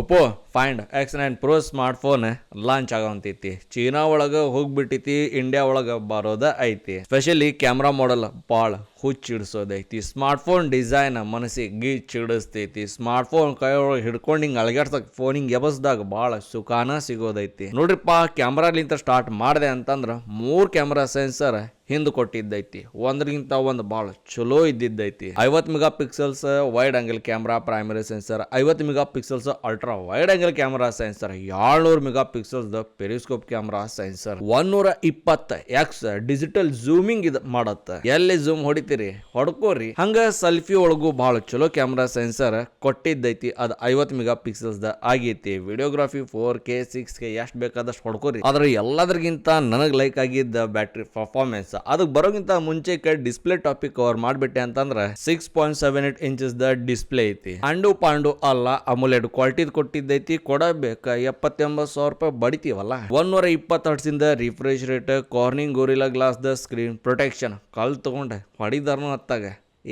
Oppo Find X nine Pro smart phone launch ಆಗೋಂತೈತಿ. China ಒಳಗ ಹೋಗ್ಬಿಟ್ಟೈತಿ India ಒಳಗ ಬರೋದ ಐತಿ. ಸ್ಪೆಷಲಿ ಕ್ಯಾಮ್ರಾ ಮಾಡೆಲ್ ಭಾಳ ಸ್ಮಾರ್ಟ್ ಫೋನ್ ಡಿಸೈನ್ ಮನಸ್ಸಿಗೆ ಫೋನ್ ಕೈಯೊಳಗೆ ಹಿಡ್ಕೊಂಡು ಹಿಂಗೆ ಅಳಗಾಡ್ಸಕ್ ಫೋನ್ ಹಿಂಗೆ ಎಬಸ್ದಾಗ ಭಾಳ ಸುಖಾನ ಸಿಗೋದೈತಿ. ನೋಡ್ರಿಪ್ಪ ಕ್ಯಾಮ್ರಾಲಿಂತ ಸ್ಟಾರ್ಟ್ ಮಾಡಿದೆ ಅಂತಂದ್ರ ಮೂರ್ ಕ್ಯಾಮ್ರಾ ಸೆನ್ಸರ್ ಹಿಂದ್ ಕೊಟ್ಟಿದ್ದೈತಿ. ಒಂದ್ರಿಗಿಂತ ಒಂದು ಭಾಳ ಚಲೋ ಇದ್ದಿದ್ದೈತಿ. ಐವತ್ megapixels wide angle camera primary sensor ಐವತ್ತು megapixels ultra wide angle camera sensor ಏಳ್ನೂರು megapixels periscope camera sensor ಒನ್ನೂರ ಇಪ್ಪತ್ತ ಎಕ್ಸ್ ಡಿಜಿಟಲ್ ಝೂಮಿಂಗ್ ಇದು ಮಾಡತ್ತ. ಎಲ್ಲಿ ಝೂಮ್ ಹೊಡಿತೀರಿ? ಹೊಡ್ಕೋರಿ. ಹಂಗ ಸೆಲ್ಫಿ ಒಳಗೂ ಭಾಳ ಚಲೋ ಕ್ಯಾಮ್ರಾ ಸೆನ್ಸರ್ ಕೊಟ್ಟಿದ್ದೈತಿ. ಅದ್ ಐವತ್ ಮೆಗಾ ಪಿಕ್ಸೆಲ್ಸ್ ಆಗೈತಿ. Videography four K six K ಎಷ್ಟು ಬೇಕಾದಷ್ಟು ಹೊಡ್ಕೋರಿ. ಆದ್ರೆ ಎಲ್ಲದಕ್ಕಿಂತ ನನಗೆ ಲೈಕ್ ಆಗಿದ್ದ ಬ್ಯಾಟ್ರಿ ಪರ್ಫಾರ್ಮೆನ್ಸ್ ಅದಕ್ಕೆ ಬರೋಕ್ಕಿಂತ ಮುಂಚೆ ಕಡೆ ಡಿಸ್ಪ್ಲೇ ಟಾಪಿಕ್ ಕವರ್ ಮಾಡ್ಬಿಟ್ಟೆ ಅಂತಂದ್ರೆ six point seven eight inches the display ಐತಿ. ಅಂಡು ಪಾಂಡು ಅಲ್ಲ ಅಮುಲೆಡ್ ಕ್ವಾಲಿಟಿದ್ ಕೊಟ್ಟಿದ್ದೈತಿ, ಕೊಡಬೇಕ ಎಪ್ಪತ್ತೆಂಬತ್ತು ಸಾವಿರ ರೂಪಾಯಿ ಬಡಿತೀವಲ್ಲ? ಒನ್ನೂರ ಇಪ್ಪತ್ತು ಹರ್ಟ್ಸಿಂದ refresh rate Corning Gorilla glass the screen protection ಕಲ್ ತಗೊಂಡೆ, ಹೊಡಿದಾರನು ಅತ್ತಾಗ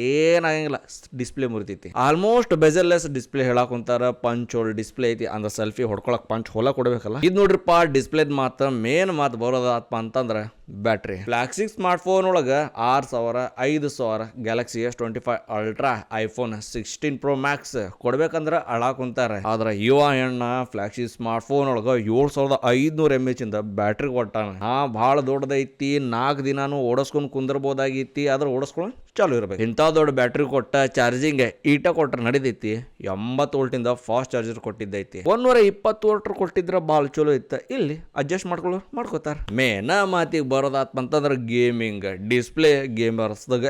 ಏನಾಗಂಗಿಲ್ಲ ಡಿಸ್ಪ್ಲೇ ಮುರಿತೈತಿ. ಆಲ್ಮೋಸ್ಟ್ ಬೆಜರ್ಲೆಸ್ ಡಿಸ್ಪ್ಲೇ ಹೇಳಕ್ ಕುಂತಾರ ಪಂಚ್ ಹೋಲ್ ಡಿಸ್ಪ್ಲೇ ಐತಿ. ಅಂದ್ರೆ ಸೆಲ್ಫಿ ಹೊಡ್ಕೊಳಕ್ ಪಂಚ್ ಹೊಲ ಕೊಡ್ಬೇಕಲ್ಲ? ಇದು ನೋಡ್ರಿಪ್ಪ ಡಿಸ್ಪ್ಲೇದ್ ಮಾತ್ರ ಮೇನ್ ಮಾತು ಬರೋದಪ್ಪ ಅಂತಂದ್ರೆ ಬ್ಯಾಟ್ರಿ. ಫ್ಲಾಕ್ಸಿಕ್ ಸ್ಮಾರ್ಟ್ ಫೋನ್ ಒಳಗ ಆರು ಸಾವಿರ, ಐದು ಸಾವಿರ Galaxy S twenty five Ultra iPhone sixteen Pro Max ಕೊಡ್ಬೇಕಂದ್ರೆ ಅಳ ಕುಂತಾರೆ. ಆದ್ರೆ ಯುವ ಹೆಣ್ಣ ಫ್ಲಾಕ್ಸಿಕ್ ಸ್ಮಾರ್ಟ್ ಫೋನ್ ಒಳಗ ಏಳು ಸಾವಿರದ ಐದ್ನೂರ ಎಂ ಎಚ್ ಇಂದ ಬ್ಯಾಟ್ರಿ ಕೊಟ್ಟಾನ. ಹಾ, ಭಾಳ ದೊಡ್ಡದೈತಿ ನಾಲ್ಕು ದಿನಾನು ಓಡಿಸ್ಕೊಂಡು ಕುಂದರ್ಬೋದಾಗಿತಿ, ಆದ್ರೆ ಓಡಿಸ್ಕೊಂಡು ಚಾಲು ಇರಬೇಕು. ಇಂಥ ದೊಡ್ಡ ಬ್ಯಾಟ್ರಿ ಕೊಟ್ಟ ಚಾರ್ಜಿಂಗ್ ಈಟ ಕೊಟ್ರೆ ನಡಿದೈತಿ ಎಂಬತ್ತು ವೋಲ್ಟಿಂದ ಫಾಸ್ಟ್ ಚಾರ್ಜರ್ ಕೊಟ್ಟಿದ್ದೈತಿ. ಒಂದೂರ ಇಪ್ಪತ್ತು ವೋಲ್ಟ್ ಕೊಟ್ಟಿದ್ರೆ ಭಾಳ ಚಲೋ ಇತ್ತು, ಇಲ್ಲಿ ಅಡ್ಜಸ್ಟ್ ಮಾಡ್ಕೊಳ್ಳೋರು ಮಾಡ್ಕೋತಾರ. ಮೇನ ಮಾತಿಗೆ ಬರೋದಾತ್ ಅಂತಂದ್ರೆ ಗೇಮಿಂಗ್ ಡಿಸ್ಪ್ಲೇ ಗೇಮರ್ಸ್ದಾಗ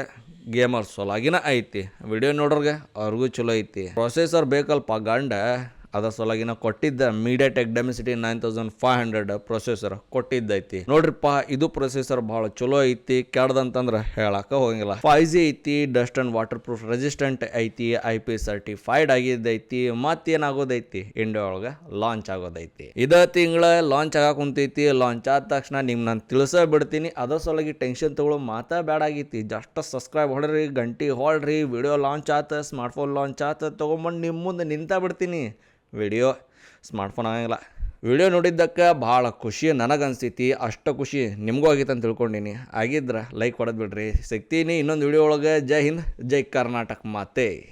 ಗೇಮರ್ಸ್ ಸೊಲಾಗಿನ ಐತಿ. ವಿಡಿಯೋ ನೋಡ್ರಿಗೆ ಅವ್ರಿಗೂ ಚಲೋ ಐತಿ. ಪ್ರೊಸೆಸರ್ ಬೇಕಲ್ಪ ಗಂಡ ಅದ್ರ ನಾವು ಕೊಟ್ಟಿದ್ದ MediaTek Dimensity nine thousand five hundred processor ಕೊಟ್ಟಿದ್ದೈತಿ. ನೋಡ್ರಿಪ್ಪ, ಇದು ಪ್ರೊಸೆಸರ್ ಬಹಳ ಚಲೋ ಐತಿ, ಕೆಡ್ದಂತಂದ್ರ ಹೇಳಾಕ ಹೋಗಂಗಿಲ್ಲ. ಫೈವ್ ಜಿ ಐತಿ dust and water proof resistant ಐತಿ ಐ ಪಿ ಸರ್ಟಿಫೈಡ್ ಆಗಿದ್ದೈತಿ, ಮತ್ತೇನಾಗೋದೈತಿ? ಇಂಡಿಯಾ ಒಳಗ ಲಾಂಚ್ ಆಗೋದೈತಿ. ಇದ ತಿಂಗಳ ಲಾಂಚ್ ಆಗಾಕ ಕುಂತೈತಿ ಲಾಂಚ್ ಆದ ತಕ್ಷಣ ನಿಮ್ಗೆ ನಾನು ತಿಳಿಸ ಬಿಡ್ತೀನಿ. ಅದ್ರ ಸಲುವಾಗಿ ಟೆನ್ಷನ್ ತಗೊಳ್ಳೋ ಮಾತಾ ಬೇಡ ಆಗೈತಿ. ಜಸ್ಟ್ ಸಬ್ಸ್ಕ್ರೈಬ್ ಹೊಡ್ರಿ, ಗಂಟಿ ಹೊಡ್ರಿ ವಿಡಿಯೋ ಲಾಂಚ್ ಆತ ಸ್ಮಾರ್ಟ್ಫೋನ್ ಲಾಂಚ್ ಆತ, ತೊಗೊಂಬಂದು ನಿಮ್ಮ ಮುಂದೆ ನಿಂತ ಬಿಡ್ತೀನಿ. ವಿಡಿಯೋ ಸ್ಮಾರ್ಟ್ಫೋನ್ ಆಗಂಗಿಲ್ಲ ವಿಡಿಯೋ ನೋಡಿದ್ದಕ್ಕೆ ಭಾಳ ಖುಷಿ ನನಗನ್ಸ್ತೈತಿ ಅಷ್ಟು ಖುಷಿ ನಿಮಗೂ ಆಗಿತ್ತು ಅಂತ ತಿಳ್ಕೊಂಡೀನಿ. ಆಗಿದ್ರೆ ಲೈಕ್ ಕೊಡೋದು ಬಿಡ್ರಿ. ಸಿಗ್ತೀನಿ ಇನ್ನೊಂದು ವಿಡಿಯೋ ಒಳಗೆ. ಜೈ ಹಿಂದ್, ಜೈ ಕರ್ನಾಟಕ ಮಾತೆ.